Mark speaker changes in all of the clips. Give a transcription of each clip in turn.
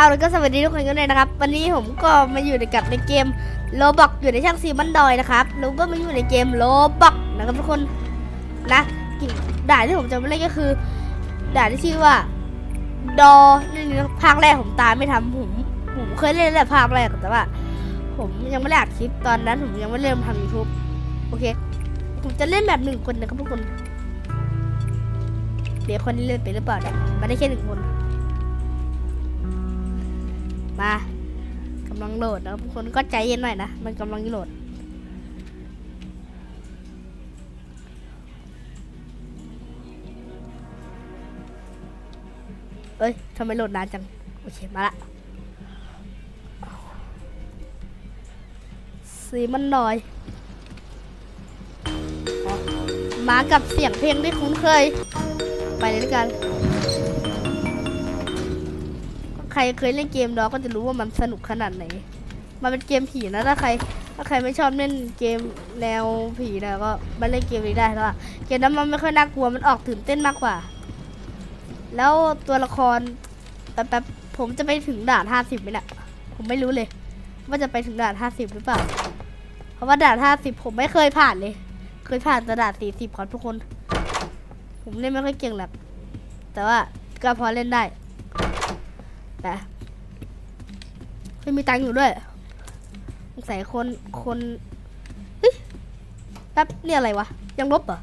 Speaker 1: เอาแล้วก็สวัสดีทุกคนกันเลยนะครับ วันนี้ผมก็มาอยู่ในกับในเกมโลบอกอยู่ในช่างซีมันดอยนะครับแล้วก็มาอยู่ในเกมโลบอกนะครับทุกคนนะด่านที่ผมจะมาเล่นก็คือด่านที่ชื่อว่าดอนี่ภาคแรกผมตามไม่ทำผมผมเคยเล่นแต่ภาคแรกแต่ว่า ผมยังไม่ได้อัดคลิปตอนนั้น ผมยังไม่เริ่มทำยูทูบโอเค ผมจะเล่นแบบหนึ่งคนนะครับทุกคน เดี๋ยวคนนี้เล่นไปหรือเปล่าเนี่ยมาได้แค่หนึ่งคน มากำลังโหลดนะทุกคนก็ใจเย็นหน่อยนะ มันกำลังโหลด เอ้ยทำไมโหลดนานจัง โอเค มาละสีมันหน่อยมากับเสียงเพลงที่คุ้นเคย ไปเลยด้วยกัน ใครเคยเล่นเกมดอก็จะรู้ว่ามันสนุกขนาดไหน มันเป็นเกมผีนะถ้าใคร ถ้าใครไม่ชอบเล่นเกมแนวผีนะก็มาเล่นเกมนี้ได้เพราะว่าเกมนั้นมันไม่ค่อยน่ากลัวมันออกตื่นเต้นมากกว่า แล้วตัวละครแป๊บๆผมจะไปถึงด่านห้าสิบไหมเนี่ยผมไม่รู้เลย ว่าจะไปถึงด่านห้าสิบหรือเปล่า เพราะว่าด่านห้าสิบผมไม่เคยผ่านเลย เคยผ่านแต่ด่านสี่สิบครับทุกคน ผมเล่นไม่ค่อยเก่งหรอกแต่ว่าก็พอเล่นได้ แต่ไม่มีตังค์อยู่ด้วยสงสัยคนคนเฮ้ยแป๊บเนี่ยอะไรวะ ยังลบเหรอ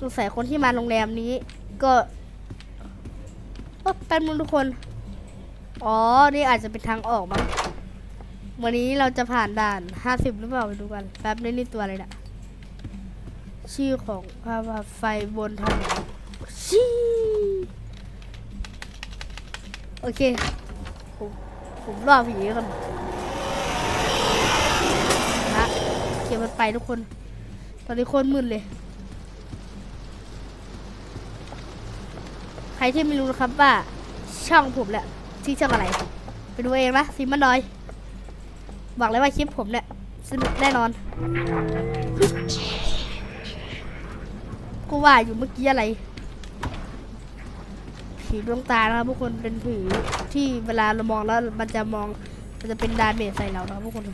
Speaker 1: สงสัยคนที่มาโรงแรมนี้ก็เอ้อแป๊บนึงทุกคน อ๋อ นี่อาจจะเป็นทางออกมั้งวันนี้เราจะผ่านด่านห้าสิบหรือเปล่าไปดูกัน แป๊บนี่นี่ตัวอะไรน่ะชื่อของภาพไฟบนถนนชี้ โอเค ผมผมรอผีก่อนนะเขียนมันไปทุกคน ตอนนี้โคนมึนเลย ใครที่ไม่รู้นะครับว่า ช่องผมเนี่ยชื่อช่องอะไร ไปดูเองนะซิมมันน้อยบอกเลยว่าคลิปผมเนี่ยสนุกแน่นอน กูว่าอยู่เมื่อกี้อะไร ผีดวงตานะครับทุกคนเป็นผีที่เวลาเรามองแล้วมันจะมองมันจะเป็นดาเมจใส่เรานะครับทุกคน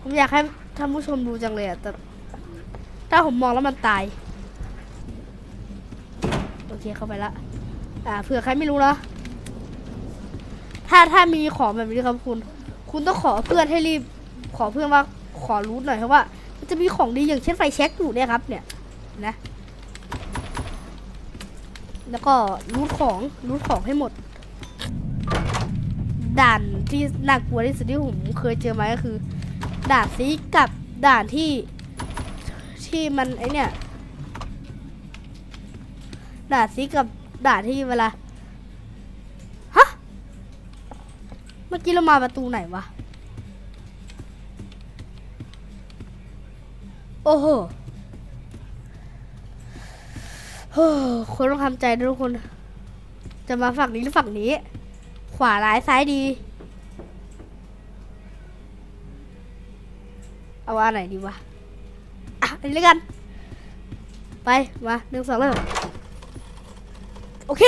Speaker 1: ผมอยากให้ท่านผู้ชมดูจังเลยอะแต่ถ้าผมมองแล้วมันตายโอเคเข้าไปละอ่าเผื่อใครไม่รู้นะถ้าถ้ามีของแบบนี้ครับคุณ คุณต้องขอเพื่อนให้รีบ ขอเพื่อนว่าขอรู้หน่อยเพราะว่า มันจะมีของดีอย่างเช่นไฟแช็กอยู่เนี่ยครับ เนี่ยนะ แล้วก็รูทของรูทของให้หมด ด่านที่น่ากลัวที่สุดที่ผมเคยเจอมาก็คือ ด่านซีกับด่านที่ที่มันไอเนี่ยด่านซีกับด่านที่เวลาฮะเมื่อกี้เรามาประตูไหนวะโอ้โห โอ้คนต้องทำใจนะทุกคน จะมาฝั่งนี้หรือฝั่งนี้ ขวาร้ายซ้ายดี เอาอันไหนดีวะ อะอันนี้แล้วกัน ไป มาหนึ่งสองเริ่มโอเค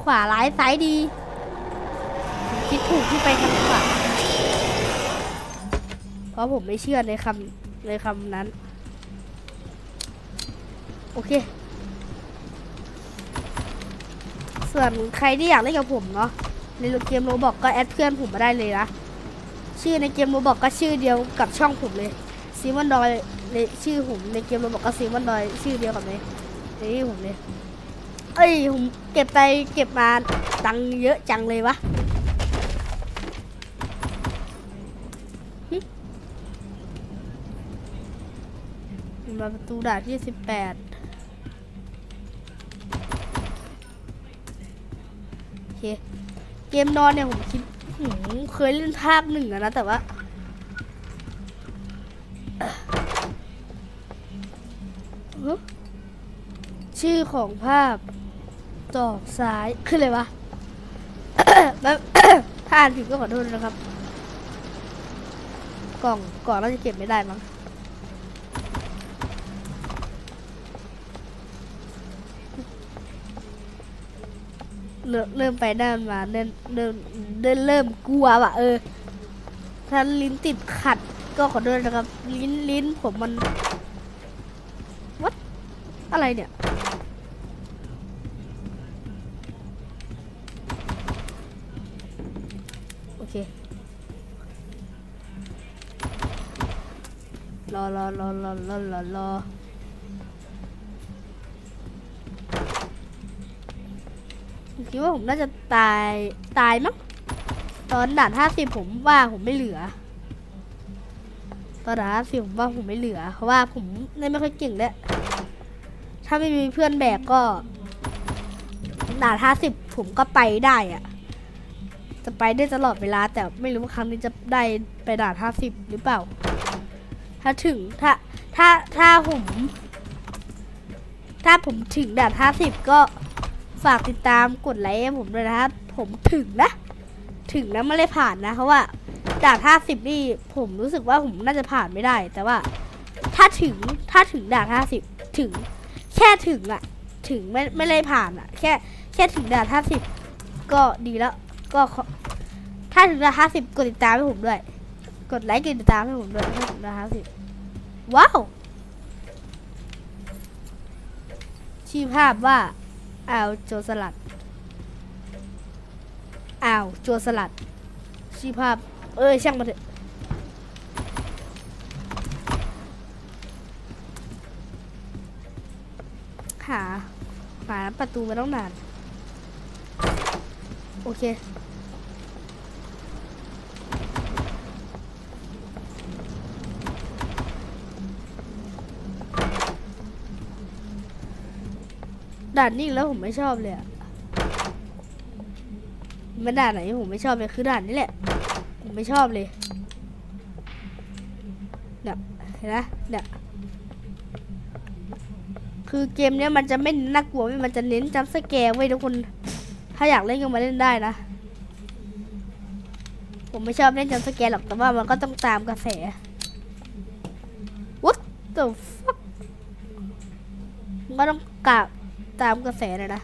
Speaker 1: ขวาร้ายซ้ายดี คิดถูกที่ไปทางขวาเพราะผมไม่เชื่อในคำในคำนั้น โอเค ส่วนใครที่อยากเล่นกับผมเนาะในเกมโรบอกก็แอดเพื่อนผมมาได้เลยนะ ชื่อในเกมโรบอกก็ชื่อเดียวกับช่องผมเลยซีมอนดอยในชื่อผมในเกมโรบอกก็ซีมอนดอยชื่อเดียวกับในในที่ผมเลยเอ้ยผมเก็บไปเก็บมาตังเยอะจังเลยวะมาประตูด่านที่สิบแปด โอ เค เกมนอนเนี่ยผมคิดหืมเคยเล่นภาคหนึ่งนะแต่ว่าชื่อของภาพตอกซ้ายคืออะไรวะแบบถ้าอ่านผิดก็ขอโทษนะครับ กล่องกล่องเราจะเก็บไม่ได้มั้ง เริ่มเริ่มไปด้านมาเริ่มเริ่มเริ่มเริ่มกลัวว่ะเออถ้าลิ้นติดขัดก็ขอโทษนะครับ ลิ้นลิ้นผมมันวัดอะไรเนี่ยโอเครอรอรอรอรอรอ คิดว่าผมน่าจะตายตายมั้งตอนด่านห้าสิบผมว่าผมไม่เหลือ ตอนด่านห้าสิบผมว่าผมไม่เหลือ เพราะว่าผมเล่นไม่ค่อยเก่งแล้วยถ้าไม่มีเพื่อนแบกก็ด่านห้าสิบผมก็ไปได้อะจะไปได้ตลอดเวลา แต่ไม่รู้ว่าครั้งนี้จะได้ไปด่านห้าสิบหรือเปล่า ถ้าถึงถ้าถ้าถ้าผม ถ้าผมถึงด่านห้าสิบก็ ฝากติดตามกดไลค์ให้ผมด้วยนะครับ ผมถึงนะ ถึงนะไม่ได้ผ่านนะเพราะว่าด่านห้าสิบนี่ผมรู้สึกว่าผมน่าจะผ่านไม่ได้ แต่ว่า ถ้าถึงถ้าถึงด่านห้าสิบถึง แค่ถึงอะถึงไม่ไม่ได้ผ่านอะแค่แค่ถึงด่านห้าสิบก็ดีแล้ว ก็ถ้าถึงด่านห้าสิบกดติดตามให้ผมด้วย กดไลค์กดติดตามให้ผมด้วยถ้าถึงด่านห้าสิบว้าวชื่อภาพว่า อ้าวโจรสลัดอ้าวโจรสลัดชีภาพ เอ้ยช่างมาเถอะหาหาประตูมาต้องนาน โอเค ด่านนี้แล้วผมไม่ชอบเลยอะมันด่านไหนผมไม่ชอบเลยคือด่านนี้แหละ ผมไม่ชอบเลยเนี่ยเห็นไหมเนี่ยคือเกมเนี้ยมันจะไม่น่ากลัวม่มันจะเน้นจัมสแกร์ไว้ยทุกคน ถ้าอยากเล่นก็มาเล่นได้นะ ผมไม่ชอบเล่นจัมสแกร์หรอกแต่ว่ามันก็ต้องตามกระแส What the fuck มันก็ต้องกะ ตามกระแสเลยนะ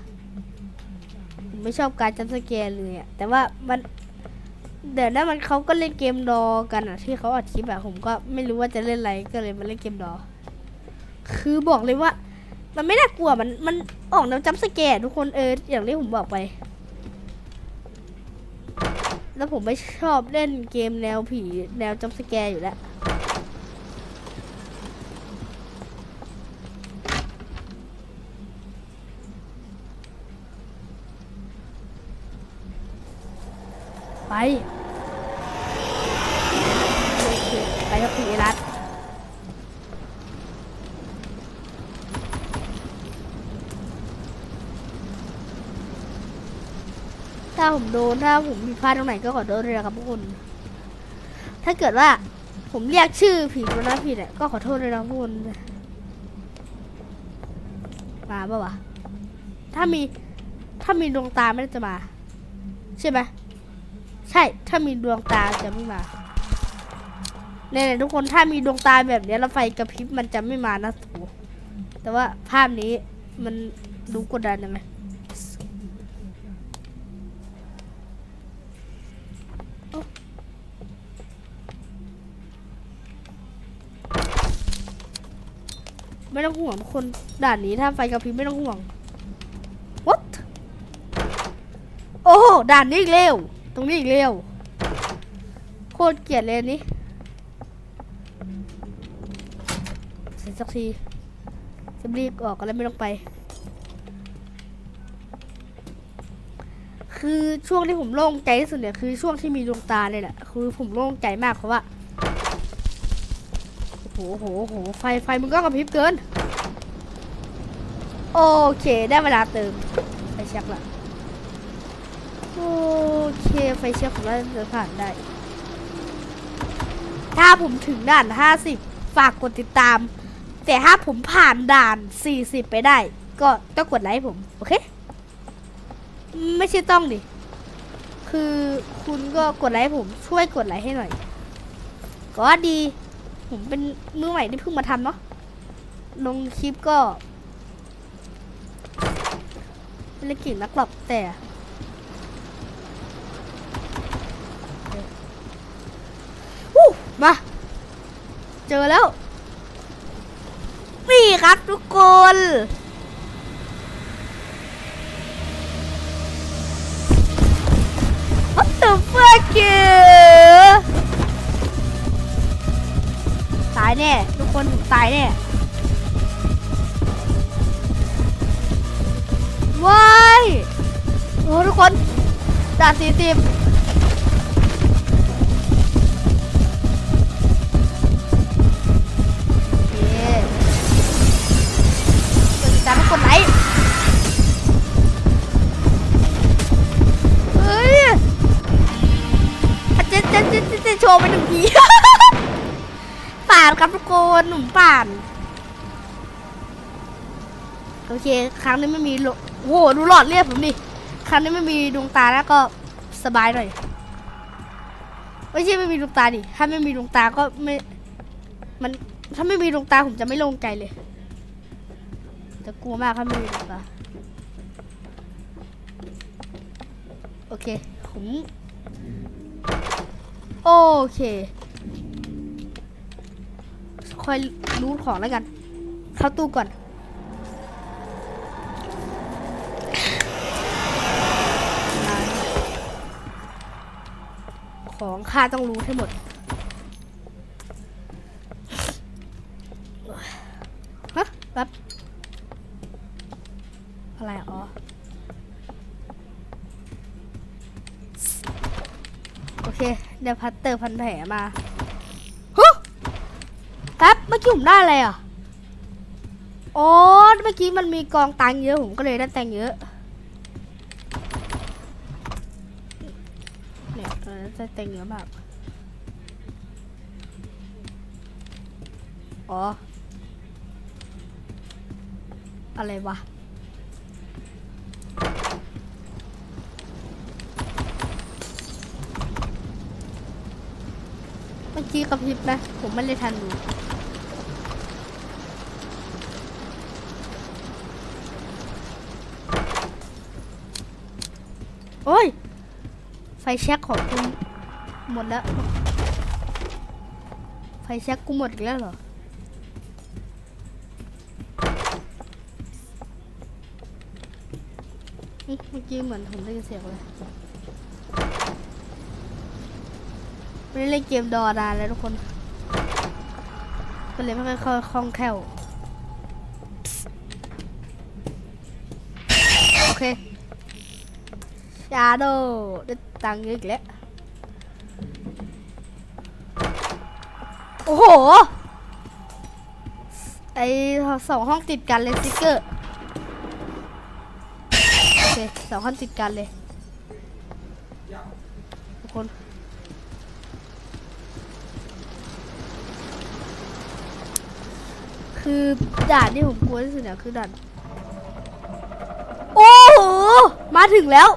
Speaker 1: ผมไม่ชอบการจัมสแกร์เลยอะแต่ว่ามันเดี๋ยวนั้นมันเขาก็เล่นเกมดอกันอะที่เขาอัดคลิปอะผมก็ไม่รู้ว่าจะเล่นอะไรก็เลยมาเล่นเกมดอ คือบอกเลยว่า มันไม่น่ากลัวมันมันออกแนวจัมสแกร์ทุกคนเอออย่างที่ผมบอกไป แล้วผมไม่ชอบเล่นเกมแนวผีแนวจัมสแกร์อยู่แล้ว ไปโอเคไปกับผีรัดถ้าผมโดนถ้าผมผิดพลาดตรงไหนก็ขอโทษด้วยนะครับทุกคน ถ้าเกิดว่าผมเรียกชื่อผีตัวนั้นผิดเนี่ยก็ขอโทษด้วยนะทุกคนมาปะวะถ้ามีถ้ามีดวงตาไม่ได้จะมา ใช่ไหม ใช่ ถ้ามีดวงตาจะไม่มาเนี่ยทุกคนถ้ามีดวงตาแบบนี้แล้วไฟกระพริบมันจะไม่มานะโถแต่ว่าภาพนี้มันดูกดดันยังไงเอ้าไม่ต้องห่วงคนด่านนี้ถ้าไฟกระพริบไม่ต้องห่วง what โอ้ด่านนี้เร็ว ตรงนี้อีกเร็ว โคตรเกลียดเลยนี้เสร็จสักทีจะรีบออกกันแล้วไม่ต้องไป คือช่วงที่ผมโล่งใจที่สุดเนี่ยคือช่วงที่มีดวงตาเลยแหละคือผมโล่งใจมากเพราะว่าโอ้โหโอ้โหโอ้โหไฟไฟมันก็กระพริบเกิน โอเคได้เวลาเติมไปเช็คละ โอเคไฟเช็คผมว่าจะผ่านได้ ถ้าผมถึงด่าน 50 ฝากกดติดตาม แต่ถ้าผมผ่านด่าน 40 ไปได้ ก็ต้องกดไลค์ผม โอเค ไม่ใช่ต้องดิ คือคุณก็กดไลค์ผม ช่วยกดไลค์ให้หน่อย ก็ดี ผมเป็นมือใหม่ที่เพิ่งมาทำเนาะ ลงคลิปก็ไม่ได้เก่งนักหรอกแต่ เจอแล้ว นี่ครับทุกคน What the fuck ตายแน่ ทุกคนตายแน่ ว้ายโอ้ทุกคนดานสี่สิบ จะจะจะโชว์ไปหนึ่งทีป่านครับทุกคนหนุ่มป่าน โอเค ครั้งนี้ไม่มีโลโอ้โหดูหลอดเลือดผมดิครั้งนี้ไม่มีดวงตาแล้วก็สบายหน่อยไม่ใช่ไม่มีดวงตาดิถ้าไม่มีดวงตาก็ไม่มันถ้าไม่มีดวงตาผมจะไม่ลงใจเลยจะกลัวมากถ้าไม่มีดวงตาโอเคผม โอเค คอยรูดของแล้วกัน เข้าตู้ก่อน ของข้าต้องรู้ให้หมดฮะแป๊บอะไรอะอ๋ เคเดี๋ยวพัตเตอร์พันแผลมาฮะแป๊บเมื่อกี้ผมได้อะไรอะอ๋อเมื่อกี้มันมีกองตังเยอะผมก็เลยได้ตังเยอะเนี่ยเออจะเต็งเยอะมากอ๋ออะไรวะ เมื่อ กี้กระพริบนะผมไม่ได้ทันดูโอ้ย ไฟแช็กของคุณหมดแล้ว ไฟแช็กกูหมดอีกแล้วเหรอมเมื่อกี้เหมือนผมได้ยินเสียงเลย ไม่ได้เล่นเกมดอนานแล้วทุกคน ก็เลยไม่ค่อยคล่องแคล่วโอเคชาโดได้ตังค์เยอะอีกแล้วโอ้โห ไอสองห้องติดกันเลยสติ๊กเกอร์ โอเคสองห้องติดกันเลยทุกคน คือด่านที่ผมกลัวที่สุดเนี่ยคือด่านโอ้โหมาถึงแล้ว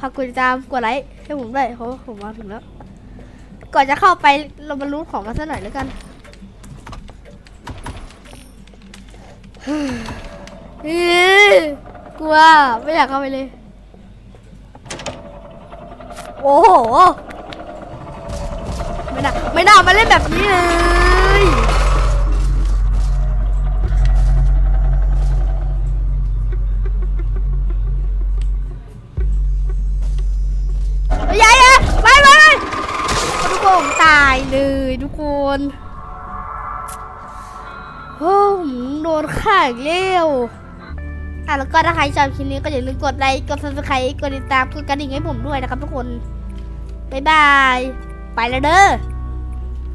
Speaker 1: ฝากกดติดตามกดไลค์ให้ผมด้วยเพราะผมมาถึงแล้ว ก่อนจะเข้าไปเรามารู้ของกันสักหน่อยแล้วกันเฮ้ยกลัวไม่อยากเข้าไปเลย โอ้โห ไม่น่าไม่น่ามาเล่นแบบนี้เลย นโอ้โดนฆ่าอีกแล้วอะแล้วก็ถ้าใครชอบคลิปนี้ก็อย่าลืมกดไลค์ กด subscribe กดติดตาม กดกระดิ่งให้ผมด้วยนะครับทุกคน บ๊ายบาย ไปแล้วเด้อ